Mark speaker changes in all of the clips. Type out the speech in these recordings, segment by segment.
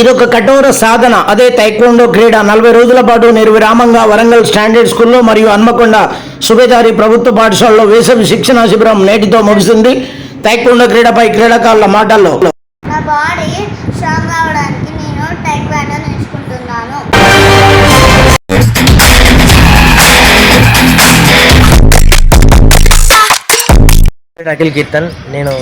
Speaker 1: ఇదొక కఠోర సాధన. అదే తైక్వాండో క్రీడ. నలభై రోజుల పాటు నిర్విరామంగా వరంగల్ స్టాండర్డ్ స్కూల్లో మరియు హన్మకొండ సుబేదారి ప్రభుత్వ పాఠశాలలో వేసవి శిక్షణ శిబిరం నేటితో ముగిసింది తైక్వాండో క్రీడపై క్రీడాకారుల మాటల్లో.
Speaker 2: నా బాడీ స్ట్రాంగ్ అవడానికి నేను టైక్వాండో నేర్చుకుంటున్నాను.
Speaker 3: అఖిల్ కీర్తన్. నేను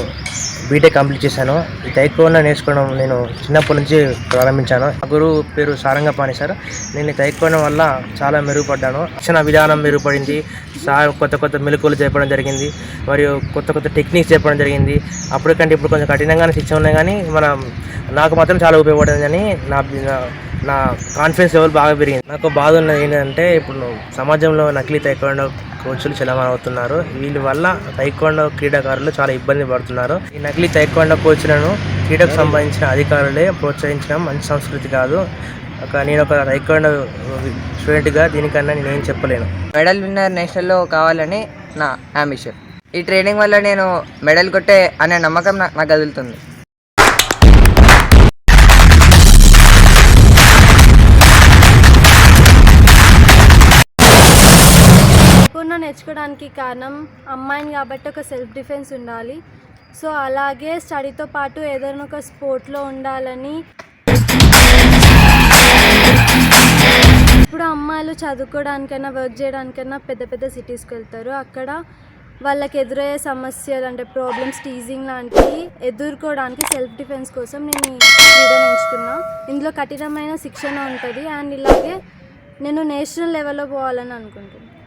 Speaker 3: బీటెక్ కంప్లీట్ చేశాను. ఈ తైక్వాండో నేర్చుకోవడం నేను చిన్నప్పటి నుంచి ప్రారంభించాను. నా గురువు పేరు సారంగపాణి సార్. నేను ఈ వల్ల చాలా మెరుగుపడ్డాను. శిక్షణ విధానం మెరుగుపడింది. సార్ కొత్త కొత్త మెలకువలు చెప్పడం జరిగింది. మరియు కొత్త కొత్త టెక్నిక్స్ చెప్పడం జరిగింది. అప్పటికంటే ఇప్పుడు కొంచెం కఠినంగానే శిక్షణ ఉన్నాయి కానీ మనం నాకు మాత్రం చాలా ఉపయోగపడింది నా నా- కాన్ఫిడెన్స్ లెవెల్ బాగా పెరిగింది. నాకు బాధ ఉన్నది ఏంటంటే ఇప్పుడు సమాజంలో నకిలీ తైక్వాండో కోచ్లు చలమణ అవుతున్నారు. వీళ్ళ వల్ల తైకోండో క్రీడాకారులు చాలా ఇబ్బంది పడుతున్నారు. ఈ నకిలీ తైకోండో కోచ్లను క్రీడకు సంబంధించిన అధికారులే ప్రోత్సహించడం మంచి సంస్కృతి కాదు. ఒక నేను ఒక తైకోండో స్టూడెంట్గా దీనికన్నా నేను ఏం చెప్పలేను.
Speaker 4: మెడల్ విన్నర్ నేషనల్లో కావాలని నా అంబిషన్ ఈ ట్రైనింగ్ వల్ల నేను మెడల్ కొట్టే అనే నమ్మకం నాకు కదులుతుంది.
Speaker 5: తప్పకుండా నేర్చుకోవడానికి కారణం అమ్మాయిని కాబట్టి ఒక సెల్ఫ్ డిఫెన్స్ ఉండాలి. సో అలాగే స్టడీతో పాటు ఏదైనా ఒక స్పోర్ట్లో ఉండాలని ఇప్పుడు అమ్మాయిలు చదువుకోవడానికైనా వర్క్ చేయడానికైనా పెద్ద పెద్ద సిటీస్కి వెళ్తారు. అక్కడ వాళ్ళకి ఎదురయ్యే సమస్యలు అంటే ప్రాబ్లమ్స్ టీజింగ్ లాంటివి ఎదుర్కోవడానికి సెల్ఫ్ డిఫెన్స్ కోసం నేను ఈ క్రీడను ఎంచుకున్నా ఇందులో కఠినమైన శిక్షణ ఉంటుంది. అండ్ ఇలాగే నేను నేషనల్ లెవెల్లో పోవాలని అనుకుంటున్నాను